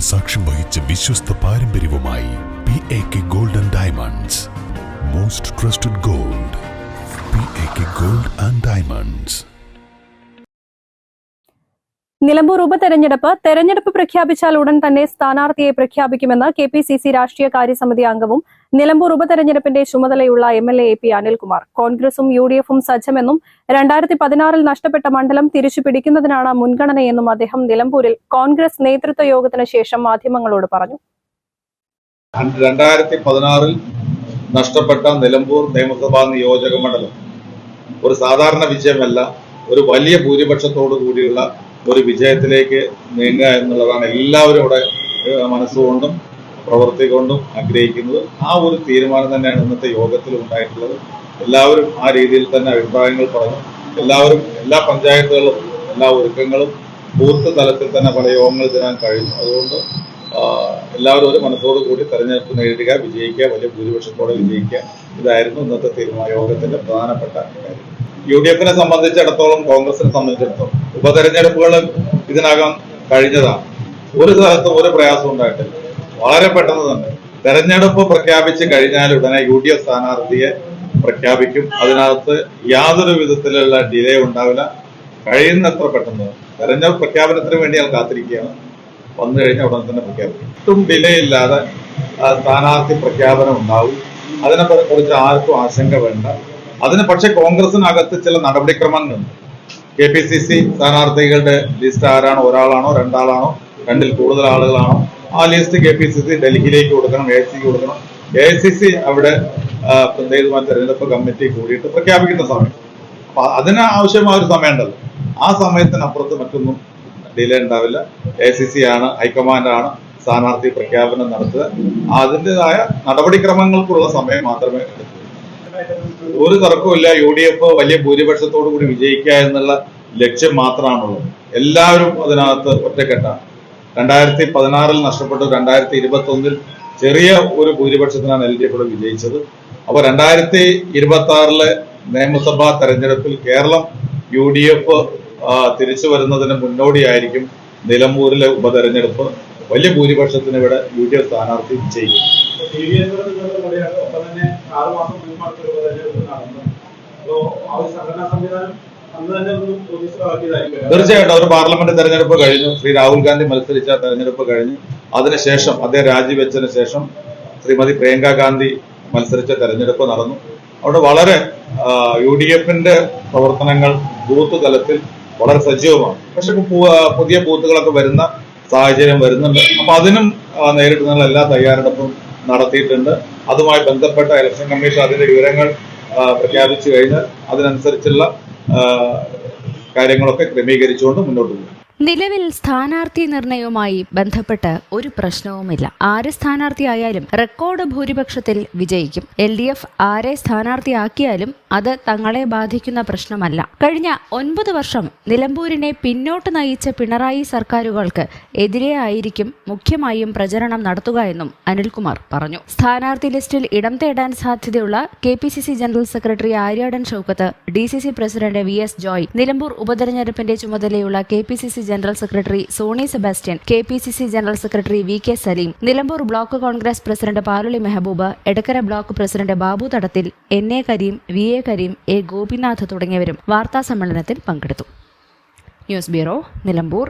സാക്ഷ്യം വഹിച്ച വിശ്വസ്ത പാരമ്പര്യവുമായി P A K golden diamonds most trusted gold Nilambur ഉപതെരഞ്ഞെടുപ്പ് തെരഞ്ഞെടുപ്പ് പ്രഖ്യാപിച്ചാൽ ഉടൻ തന്നെ സ്ഥാനാർത്ഥിയെ പ്രഖ്യാപിക്കുമെന്ന് കെ പി സി സി രാഷ്ട്രീയ കാര്യസമിതി അംഗവും നിലമ്പൂർ ഉപതെരഞ്ഞെടുപ്പിന്റെ ചുമതലയുള്ള M L A P Anilkumar. കോൺഗ്രസും യു ഡി എഫും സജ്ജമെന്നും രണ്ടായിരത്തി പതിനാറിൽ നഷ്ടപ്പെട്ട മണ്ഡലം തിരിച്ചു പിടിക്കുന്നതിനാണ് മുൻഗണനയെന്നും അദ്ദേഹം നിലമ്പൂരിൽ കോൺഗ്രസ് നേതൃത്വ യോഗത്തിന് ശേഷം മാധ്യമങ്ങളോട് പറഞ്ഞു. രണ്ടായിരത്തി പതിനാറിൽ നഷ്ടപ്പെട്ട നിലമ്പൂർ നിയമസഭാ നിയോജക മണ്ഡലം ഒരു സാധാരണ വിജയമല്ല ഒരു വലിയ ഭൂരിപക്ഷത്തോടു കൂടിയുള്ള ഒരു വിജയത്തിലേക്ക് നീങ്ങുക എന്നുള്ളതാണ് എല്ലാവരും ഇവിടെ മനസ്സുകൊണ്ടും പ്രവൃത്തി കൊണ്ടും ആഗ്രഹിക്കുന്നത്. ആ ഒരു തീരുമാനം തന്നെയാണ് ഇന്നത്തെ യോഗത്തിൽ ഉണ്ടായിട്ടുള്ളത്. എല്ലാവരും ആ രീതിയിൽ തന്നെ അഭിപ്രായങ്ങൾ പറഞ്ഞു. എല്ലാവരും എല്ലാ പഞ്ചായത്തുകളും എല്ലാ ഒരുക്കങ്ങളും ബൂത്ത് തലത്തിൽ തന്നെ പല യോഗങ്ങൾ തരാൻ കഴിഞ്ഞു. അതുകൊണ്ട് എല്ലാവരും ഒരു മനസ്സോടു കൂടി തെരഞ്ഞെടുപ്പ് നേരിടുക വിജയിക്കുക വലിയ ഭൂരിപക്ഷത്തോടെ വിജയിക്കുക. ഇതായിരുന്നു ഇന്നത്തെ തീരുമാന. യോഗത്തിന്റെ പ്രധാനപ്പെട്ട കാര്യം. യു ഡി എഫിനെ സംബന്ധിച്ചിടത്തോളം കോൺഗ്രസിനെ സംബന്ധിച്ചിടത്തോളം ഉപതെരഞ്ഞെടുപ്പുകൾ ഇതിനകം കഴിഞ്ഞതാണ്. ഒരു സ്ഥലത്തും ഒരു പ്രയാസം ഉണ്ടായിട്ടില്ല. വളരെ പെട്ടെന്ന് തന്നെ തെരഞ്ഞെടുപ്പ് പ്രഖ്യാപിച്ച് കഴിഞ്ഞാൽ ഉടനെ യു ഡി എഫ് സ്ഥാനാർത്ഥിയെ പ്രഖ്യാപിക്കും. അതിനകത്ത് യാതൊരു വിധത്തിലുള്ള ഡിലേ ഉണ്ടാവില്ല. കഴിയുന്നത്ര പെട്ടെന്ന് തെരഞ്ഞെടുപ്പ് പ്രഖ്യാപനത്തിന് വേണ്ടി ഞാൻ കാത്തിരിക്കുകയാണ്. വന്നു കഴിഞ്ഞാൽ ഉടനെ തന്നെ പ്രഖ്യാപിക്കും. ഒട്ടും ഡിലേ ഇല്ലാതെ സ്ഥാനാർത്ഥി പ്രഖ്യാപനം ഉണ്ടാവും. അതിനെ കുറിച്ച് ആർക്കും ആശങ്ക വേണ്ട. അതിന് പക്ഷേ കോൺഗ്രസിനകത്ത് ചില നടപടിക്രമങ്ങളുണ്ട്. കെ പി സി സി സ്ഥാനാർത്ഥികളുടെ ലിസ്റ്റ് ആരാണോ ഒരാളാണോ രണ്ടാളാണോ രണ്ടിൽ കൂടുതൽ ആളുകളാണോ ആ list K P C C ഡൽഹിയിലേക്ക് കൊടുക്കണം എ സിക്ക് കൊടുക്കണം. എ സി സി അവിടെ പ്രത്യേകമായ തെരഞ്ഞെടുപ്പ് കമ്മിറ്റി കൂടിയിട്ട് പ്രഖ്യാപിക്കുന്ന സമയം. അപ്പൊ അതിന് ആവശ്യമായ ഒരു സമയം ഉണ്ടല്ലോ ആ സമയത്തിനപ്പുറത്ത് മറ്റൊന്നും ഡിലേ ഉണ്ടാവില്ല. എ സി സി ആണ് ഹൈക്കമാൻഡാണ് സ്ഥാനാർത്ഥി പ്രഖ്യാപനം നടത്തുക. അതിന്റെതായ നടപടിക്രമങ്ങൾക്കുള്ള സമയം മാത്രമേ ഒരു തർക്കമില്ല യു ഡി എഫ് വലിയ ഭൂരിപക്ഷത്തോടു കൂടി വിജയിക്കുക എന്നുള്ള ലക്ഷ്യം മാത്രമാണുള്ളത്. എല്ലാവരും അതിനകത്ത് ഒറ്റക്കെട്ടാണ്. രണ്ടായിരത്തി പതിനാറിൽ നഷ്ടപ്പെട്ടു. രണ്ടായിരത്തി ഇരുപത്തി ഒന്നിൽ ചെറിയ ഒരു ഭൂരിപക്ഷത്തിനാണ് എൽ ഡി എഫ് വിജയിച്ചത്. അപ്പൊ രണ്ടായിരത്തി ഇരുപത്തി ആറിലെ നിയമസഭാ തെരഞ്ഞെടുപ്പിൽ കേരളം യു ഡി എഫ് തിരിച്ചു വരുന്നതിന് മുന്നോടിയായിരിക്കും നിലമ്പൂരിലെ ഉപതെരഞ്ഞെടുപ്പ്. വലിയ ഭൂരിപക്ഷത്തിന് ഇവിടെ യു ഡി എഫ് സ്ഥാനാർത്ഥി വിജയിക്കും ആറ് മാസം മുൻപാണ് ഒരു തെരഞ്ഞെടുപ്പ് നടന്നത് അപ്പോ ആ ഒരു സംഘടനാ സംവിധാനം തീർച്ചയായിട്ടും അവർ പാർലമെന്റ് തെരഞ്ഞെടുപ്പ് കഴിഞ്ഞു. ശ്രീ രാഹുൽ ഗാന്ധി മത്സരിച്ച തെരഞ്ഞെടുപ്പ് കഴിഞ്ഞു. അതിനുശേഷം അദ്ദേഹം രാജിവെച്ചതിന് ശേഷം ശ്രീമതി പ്രിയങ്ക ഗാന്ധി മത്സരിച്ച തെരഞ്ഞെടുപ്പ് നടന്നു. അവിടെ വളരെ യു ഡി എഫിന്റെ പ്രവർത്തനങ്ങൾ ബൂത്ത് തലത്തിൽ വളരെ സജീവമാണ്. പക്ഷെ പുതിയ ബൂത്തുകളൊക്കെ വരുന്ന സാഹചര്യം വരുന്നുണ്ട്. അപ്പൊ അതിനും ആ, നേരിടുന്നുള്ള എല്ലാ തയ്യാറെടുപ്പും നടത്തിയിട്ടുണ്ട്. അതുമായി ബന്ധപ്പെട്ട ഇലക്ഷൻ കമ്മീഷൻ അതിന്റെ വിവരങ്ങൾ പ്രഖ്യാപിച്ചു കഴിഞ്ഞാൽ അതിനനുസരിച്ചുള്ള കാര്യങ്ങളൊക്കെ ക്രമീകരിച്ചുകൊണ്ട് മുന്നോട്ട് പോകും. നിലവിൽ സ്ഥാനാർത്ഥി നിർണയവുമായി ബന്ധപ്പെട്ട് ഒരു പ്രശ്നവുമില്ല. ആര് സ്ഥാനാർത്ഥിയായാലും റെക്കോർഡ് ഭൂരിപക്ഷത്തിൽ വിജയിക്കും. എൽ ഡി എഫ് ആരെ സ്ഥാനാർത്ഥിയാക്കിയാലും അത് തങ്ങളെ ബാധിക്കുന്ന പ്രശ്നമല്ല. കഴിഞ്ഞ ഒൻപത് വർഷം നിലമ്പൂരിനെ പിന്നോട്ട് നയിച്ച പിണറായി സർക്കാരുകൾക്ക് എതിരെ ആയിരിക്കും മുഖ്യമായും പ്രചരണം നടത്തുക എന്നും അനിൽകുമാർ പറഞ്ഞു. സ്ഥാനാർത്ഥി ലിസ്റ്റിൽ ഇടം തേടാൻ സാധ്യതയുള്ള K P C C general secretary Aryadan Shoukath D C C president V S Joy Nilambur ഉപതെരഞ്ഞെടുപ്പിന്റെ ചുമതലയുള്ള K P C C general secretary Sony Sebastian K P C C general secretary V K Saleem Nilambur block Congress president Paluli Mehaboob Edakkara block president Babu Thadathil N A Kareem V A Kareem A Gopinath തുടങ്ങിയവരും വാർത്താ സമ്മേളനത്തിൽ പങ്കെടുത്തു. News bureau Nilambur.